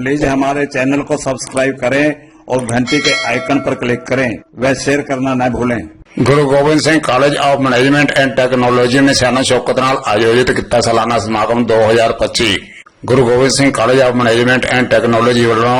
Please हमारे channel को subscribe करें और घंटी के आइकन पर क्लिक करें व शेयर करना न भूलें Guru Gobind Singh college of management and technology ਨੇ ਸਿਆਣਾ ਸ਼ੌਕਤ ਨਾਲ ਆਯੋਜਿਤ ਕੀਤਾ ਸਾਲਾਨਾ ਸਮਾਗਮ 2025 Guru Gobind Singh college of management and technology ਵੱਲੋਂ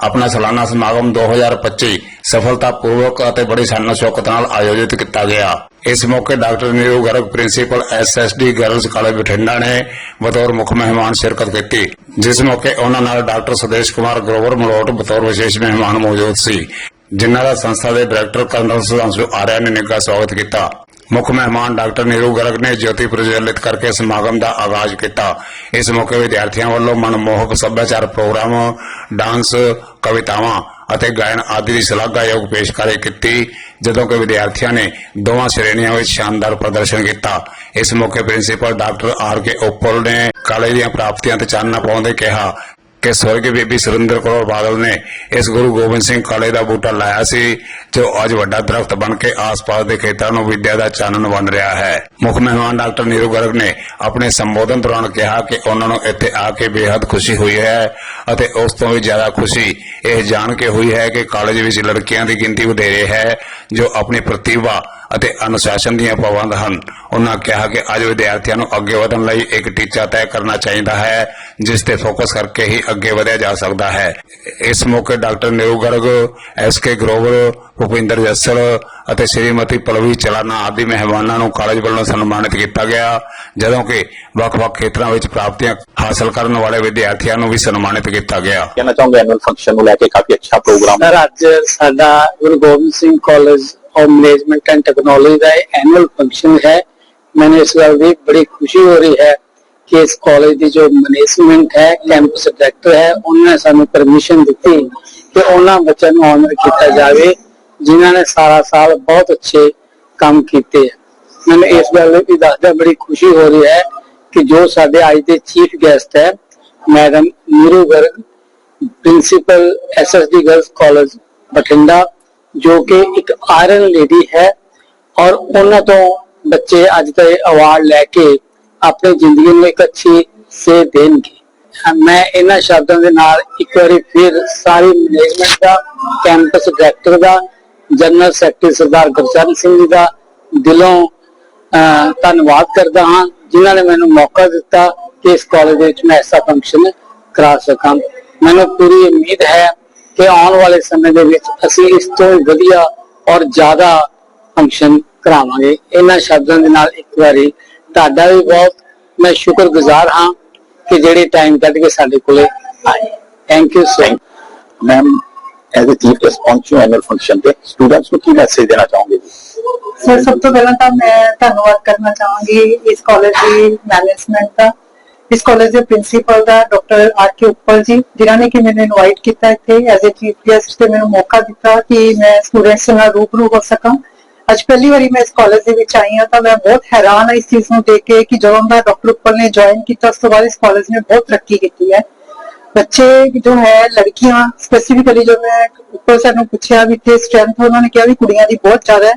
ਆਪਣਾ ਸਾਲਾਨਾ ਸਮਾਗਮ 2025 ਸਫਲਤਾਪੂਰਵਕ ਅਤੇ ਬੜੀ ਸਿਆਣਾ ਸ਼ੌਕਤ ਨਾਲ ਆਯੋਜਿਤ ਕੀਤਾ ਗਿਆ ਇਸ ਮੌਕੇ doctor Neeru Garg, principal SSD girls college Bathinda ਨੇ ਬਤੌਰ ਮੁੱਖ ਮਹਿਮਾਨ ਸ਼ਿਰਕਤ ਕੀਤੀ, ਜਿਸ ਮੌਕੇ ਉਹਨਾਂ ਨਾਲ ਡਾਕਟਰ ਸੁਦੇਸ਼ ਕੁਮਾਰ ਗਰੋਵਰ ਮਲੋਟ ਬਤੌਰ ਵਿਸ਼ੇਸ਼ ਮਹਿਮਾਨ ਮੌਜੂਦ ਸੀ, ਜਿਨ੍ਹਾਂ ਦਾ ਸੰਸਥਾ ਦੇ ਡਾਇਰੈਕਟਰ ਕਰਨਲ ਸੁਧਾਂਸ਼ੂ ਆਰਿਆ ਨੇ ਨਿੱਘਾ ਸਵਾਗਤ ਕੀਤਾ। ਮੁੱਖ ਮਹਿਮਾਨ ਡਾਕਟਰ ਨੀਰੂ ਗਰਗ ਨੇ ਜੋਤੀ ਪ੍ਰਜਵਲਿਤ ਕਰਕੇ ਸਮਾਗਮ ਦਾ ਆਗਾਜ਼ ਕੀਤਾ। ਇਸ ਮੌਕੇ ਵਿਦਿਆਰਥੀਆਂ ਵੱਲੋਂ ਮਨਮੋਹਕ ਸੱਭਿਆਚਾਰ ਪ੍ਰੋਗਰਾਮ, ਡਾਂਸ, ਕਵਿਤਾਵਾਂ ਅਤੇ ਗਾਇਨ ਆਦਿ ਦੀ ਸ਼ਲਾਘਾਯੋਗ ਪੇਸ਼ਕਾਰੀ ਕੀਤੀ। ਜਦੋਂ ਕਿ ਵਿਦਿਆਰਥੀਆਂ ਨੇ ਦੋਵਾਂ ਸ਼੍ਰੇਣੀਆਂ ਵਿੱਚ ਸ਼ਾਨਦਾਰ ਪ੍ਰਦਰਸ਼ਨ ਕੀਤਾ। ਇਸ ਮੌਕੇ principal doctor R K Opal ਨੇ ਕਾਲਜ ਦੀਆਂ ਪ੍ਰਾਪਤੀਆਂ ਤੇ ਚਾਨਣਾ ਪਾਉਂਦੇ ਕਿਹਾ ਕਿ ਸਵਰਗੀ ਬੀਬੀ ਸੁਰਿੰਦਰ ਕੌਰ ਬਾਦਲ ਨੇ ਇਸ ਗੁਰੂ ਗੋਬਿੰਦ ਸਿੰਘ ਕਾਲਜ ਦਾ ਬੂਟਾ ਲਾਇਆ ਸੀ, ਜੋ ਅੱਜ ਵੱਡਾ ਦਰਖਤ ਬਣ ਕੇ ਆਸ-ਪਾਸ ਦੇ ਖੇਤਰਾਂ ਨੂੰ ਵਿਦਿਆ ਦਾ ਚਾਨਣ ਬਣ ਰਿਹਾ ਹੈ। ਮੁੱਖ ਮਹਿਮਾਨ ਡਾਕਟਰ ਨੀਰੂ ਗਰਗ ਨੇ ਆਪਣੇ ਸੰਬੋਧਨ ਦੌਰਾਨ ਕਿਹਾ ਕਿ ਉਹਨਾਂ ਨੂੰ ਇੱਥੇ ਆ ਕੇ ਬੇहद ਖੁਸ਼ੀ ਹੋਈ ਹੈ ਅਤੇ ਉਸ ਤੋਂ ਵੀ ਜ਼ਿਆਦਾ ਖੁਸ਼ੀ ਇਹ ਜਾਣ ਕੇ ਹੋਈ ਹੈ ਕਿ ਕਾਲਜ ਵਿੱਚ ਲੜਕੀਆਂ ਦੀ ਗਿਣਤੀ ਵਧੇਰੇ ਹੈ, ਜੋ ਆਪਣੀ ਪ੍ਰਤਿਭਾ ਅਤੇ ਅਨੁਸ਼ਾਸਨ ਦੀਆਂ ਪਾਬੰਦ ਹਨ। ਉਹਨਾਂ ਕਿਹਾ ਕਿ ਅੱਜ ਵਿਦਿਆਰਥੀਆਂ ਨੂੰ ਅੱਗੇ ਵਧਣ ਲਈ ਇੱਕ ਟੀਚਾ ਤੈਅ ਕਰਨਾ ਚਾਹੀਦਾ ਹੈ ਜਿਸ ਤੇ ਫੋਕਸ ਕਰਕੇ ਹੀ ਅੱਗੇ ਵਧਿਆ ਜਾ ਸਕਦਾ ਹੈ। ਇਸ ਮੌਕੇ doctor Neeru Garg S K Grover Bhupinder Jassal ਅਤੇ ਸ਼੍ਰੀਮਤੀ ਪਲਵੀ ਚਲਾਨਾ ਆਦਿ ਮਹਿਮਾਨਾਂ ਨੂੰ ਕਾਲਜ ਵੱਲੋਂ ਸਨਮਾਨਿਤ ਕੀਤਾ ਗਿਆ ਜਦੋਂ ਕਿ ਵੱਖ-ਵੱਖ ਖੇਤਰਾਂ ਵਿੱਚ ਪ੍ਰਾਪਤੀਆਂ ਹਾਸਲ ਕਰਨ ਵਾਲੇ ਵਿਦਿਆਰਥੀਆਂ ਨੂੰ ਵੀ ਸਨਮਾਨਿਤ ਕੀਤਾ ਗਿਆ। ਕਹਿਣਾ ਚਾਹੂੰਗਾ ਐਨੂਅਲ ਫੰਕਸ਼ਨ ਨੂੰ ਲੈ ਕੇ ਕਾਫੀ ਅੱਛਾ ਪ੍ਰੋਗਰਾਮ ਸਰ ਅੱਜ ਸਾਡਾ Guru Gobind Singh college of management and technology the annual function ਹੈ। ਮੈਨੂੰ ਇਸ ਗੱਲ ਦੀ ਬੜੀ ਖੁਸ਼ੀ ਹੋ ਰਹੀ ਹੈ ਕਿ ਇਸ ਕਾਲਜ ਦੀ ਜੋ ਮੈਨੇਜਮੈਂਟ ਹੈ ਕੈਂਪਸ ਡਾਇਰੈਕਟਰ ਹੈ, ਉਹਨਾਂ ਨੇ ਸਾਨੂੰ ਪਰਮਿਸ਼ਨ ਦਿੱਤੀ ਕਿ ਉਹਨਾਂ ਬੱਚਿਆਂ ਨੂੰ ਆਨਰ ਕੀਤਾ ਜਾਵੇ, ਜਿਨ੍ਹਾਂ ਨੇ ਸਾਰਾ ਸਾਲ ਬਹੁਤ ਅੱਛੇ ਕੰਮ ਕੀਤੇ ਮੈਨੂੰ ਇਸ ਗੱਲ ਦੀ ਦੱਸਦਾ ਬੜੀ ਖੁਸ਼ੀ ਹੋ ਰਹੀ ਹੈ ਕਿ ਜੋ ਸਾਡੇ ਅੱਜ ਦੇ ਚੀਫ ਗੈਸਟ ਹੈ madam Neeru Garg principal SSD girls college Bathinda ਜੋ ਕਿ ਇੱਕ ਆਇਰਨ ਲੇਡੀ ਹੈ ਔਰ ਉਹਨਾਂ ਤੋਂ ਬੱਚੇ ਅੱਜ ਤੇ ਅਵਾਰਡ ਲੈ ਕੇ ਆਪਣੀ ਜ਼ਿੰਦਗੀ ਨੂੰ ਇੱਕ ਅੱਛੀ ਸੇਧ ਦੇਣਗੇ। ਮੈਂ ਇਹਨਾਂ ਸ਼ਬਦਾਂ ਦੇ ਨਾਲ ਇੱਕ ਵਾਰੀ ਫਿਰ ਸਾਰੀ ਮੈਨੇਜਮੈਂਟ ਦਾ ਕੈਂਪਸ ਡਾਇਰੈਕਟਰ ਦਾ ਜਨਰਲ ਸੈਕਟਰੀ ਸਰਦਾਰ ਗੁਰਚਰਨ ਸਿੰਘ ਜੀ ਦਾ ਦਿਲੋਂ, ਅਹ, ਧੰਨਵਾਦ ਕਰਦਾ ਹਾਂ, ਜਿਨ੍ਹਾਂ ਨੇ ਮੈਨੂੰ ਮੌਕਾ ਦਿੱਤਾ ਕਿ ਇਸ ਕਾਲਜ ਦੇ ਵਿੱਚ ਮੈਂ ਐਸਾ ਫੰਕਸ਼ਨ ਕਰਾ ਸਕਾਂ। ਮੈਨੂੰ ਪੂਰੀ ਉਮੀਦ ਹੈ ਕਿ ਆਉਣ ਵਾਲੇ ਸਮੇਂ ਦੇ ਵਿੱਚ ਅਸੀਂ ਇਸ ਤੋਂ ਵਧੀਆ ਔਰ ਜ਼ਿਆਦਾ ਫੰਕਸ਼ਨ ਕਰਾਵਾਂਗੇ। ਇਹਨਾਂ ਸ਼ਬਦਾਂ ਦੇ ਨਾਲ ਇੱਕ ਵਾਰੀ ਤੁਹਾਡਾ ਵੀ ਬਹੁਤ ਮੈਂ ਸ਼ੁਕਰਗੁਜ਼ਾਰ ਹਾਂ ਕਿ ਜਿਹੜੇ ਟਾਈਮ ਕੱਢ ਕੇ ਸਾਡੇ ਕੋਲੇ ਆਏ। Thank you so ma'am as a chief ਪਹੁੰਚੋ ਐਨੂਅਲ ਫੰਕਸ਼ਨ ਤੇ ਸਟੂਡੈਂਟਸ ਨੂੰ ਕੀ ਮੈਸੇਜ ਦੇਣਾ ਚਾਹੋਗੇ? ਜੀ ਸਰ ਸਭ ਤੋਂ ਪਹਿਲਾਂ ਤਾਂ ਮੈਂ ਧੰਨਵਾਦ ਕਰਨਾ ਚਾਹਾਂਗੀ ਇਸ ਕਾਲਜ ਦੀ ਮੈਨੇਜਮੈਂਟ ਦਾ। ਇਸ ਕਾਲਜ ਦੇ ਪ੍ਰਿੰਸੀਪਲ ਦਾ doctor R K Uppal ji ਜਿਨ੍ਹਾਂ ਨੇ ਕਿ ਮੈਨੂੰ ਇਨਵਾਈਟ ਕੀਤਾ ਇੱਥੇ ਐਜ਼ ਅ ਚੀਫ ਗੈਸਟ ਤੇ ਮੈਨੂੰ ਮੌਕਾ ਦਿੱਤਾ ਕਿ ਮੈਂ ਸਟੂਡੈਂਟਸ ਨਾਲ ਰੂਬਰੂ ਹੋ ਸਕਾਂ ਅੱਜ ਪਹਿਲੀ ਵਾਰੀ ਮੈਂ ਇਸ ਕਾਲਜ ਦੇ ਵਿੱਚ ਆਈ ਹਾਂ ਤਾਂ ਮੈਂ ਬਹੁਤ ਹੈਰਾਨ ਹਾਂ ਇਸ ਚੀਜ਼ ਨੂੰ ਦੇਖ ਕੇ ਕਿ ਜਦੋਂ ਦਾ ਡਾਕਟਰ ਉੱਪਲ ਨੇ ਜੁਆਇਨ ਕੀਤਾ ਉਸ ਤੋਂ ਬਾਅਦ ਇਸ ਕਾਲਜ ਨੇ ਬਹੁਤ ਤਰੱਕੀ ਕੀਤੀ ਹੈ ਬੱਚੇ ਜੋ ਹੈ ਲੜਕੀਆਂ ਸਪੈਸੀਫਿਕਲੀ ਜੋ ਮੈਂ ਉੱਪਰ ਸਾਨੂੰ ਪੁੱਛਿਆ ਵੀ ਤੇ ਸਟਰੈਂਥ ਉਹਨਾਂ ਨੇ ਕਿਹਾ ਵੀ ਕੁੜੀਆਂ ਦੀ ਬਹੁਤ ਜ਼ਿਆਦਾ ਹੈ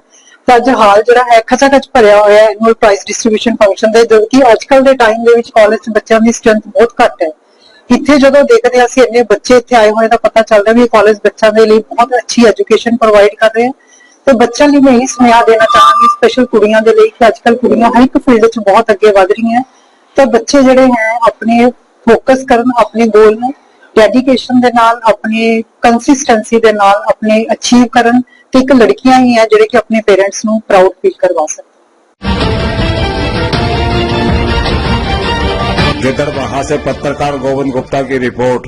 ਤਾਂ ਅੱਜ ਹਾਲ ਜਿਹੜਾ ਹੈ, ਖਚਾਖਚ ਭਰਿਆ ਹੋਇਆ ਹੈ ਐਨੂਅਲ ਪ੍ਰਾਈਜ਼ ਡਿਸਟ੍ਰੀਬਿਊਸ਼ਨ ਫੰਕਸ਼ਨ ਦੇ, ਜੋ ਕਿ ਅੱਜ ਦੇ ਟਾਈਮ ਦੇ ਵਿੱਚ ਕਾਲਜ 'ਚ ਬੱਚਿਆਂ ਦੀ ਸਟਰੈਂਥ ਬਹੁਤ ਘੱਟ ਹੈ। ਇੱਥੇ ਜਦੋਂ ਦੇਖਦੇ ਅਸੀਂ ਇੰਨੇ ਬੱਚੇ ਇੱਥੇ ਆਏ ਹੋਏ, ਤਾਂ ਪਤਾ ਚੱਲਦਾ ਵੀ ਕਾਲਜ ਬੱਚਿਆਂ ਦੇ ਲਈ ਬਹੁਤ ਅੱਛੀ ਐਜੂਕੇਸ਼ਨ ਪ੍ਰੋਵਾਈਡ ਕਰ ਰਹੇ ਹੈ। ਤੇ ਬੱਚਿਆਂ ਲਈ ਮੈਂ ਇਹ ਸੁਨੇਹਾ ਦੇਣਾ ਚਾਹਾਂਗੀ ਸਪੈਸ਼ਲ ਕੁੜੀਆਂ ਦੇ ਲਈ ਕਿ ਅੱਜ ਕੱਲ ਕੁੜੀਆਂ ਹਰ ਇੱਕ ਫੀਲਡ 'ਚ ਬਹੁਤ ਅੱਗੇ ਵਧ ਰਹੀਆਂ ਤਾਂ ਬੱਚੇ ਜਿਹੜੇ ਹੈ, ਆਪਣੇ ਫੋਕਸ ਕਰਨ, ਆਪਣੇ ਗੋਲ ਨੂੰ ਡੈਡੀਕੇਸ਼ਨ ਦੇ ਨਾਲ, ਆਪਣੀ ਕੰਸਿਸਟੈਂਸੀ ਦੇ ਨਾਲ, ਆਪਣੇ ਅਚੀਵ ਕਰਨ। ਤੇ ਇੱਕ ਲੜਕੀਆਂ ਹੀ ਹੈ ਜਿਹੜੇ ਕਿ ਆਪਣੇ ਪੇਰੈਂਟਸ ਨੂੰ ਪ੍ਰਾਊਡ ਫੀਲ ਕਰਵਾ ਸਕਣ गिदड़ वहां से पत्रकार गोविंद गुप्ता की रिपोर्ट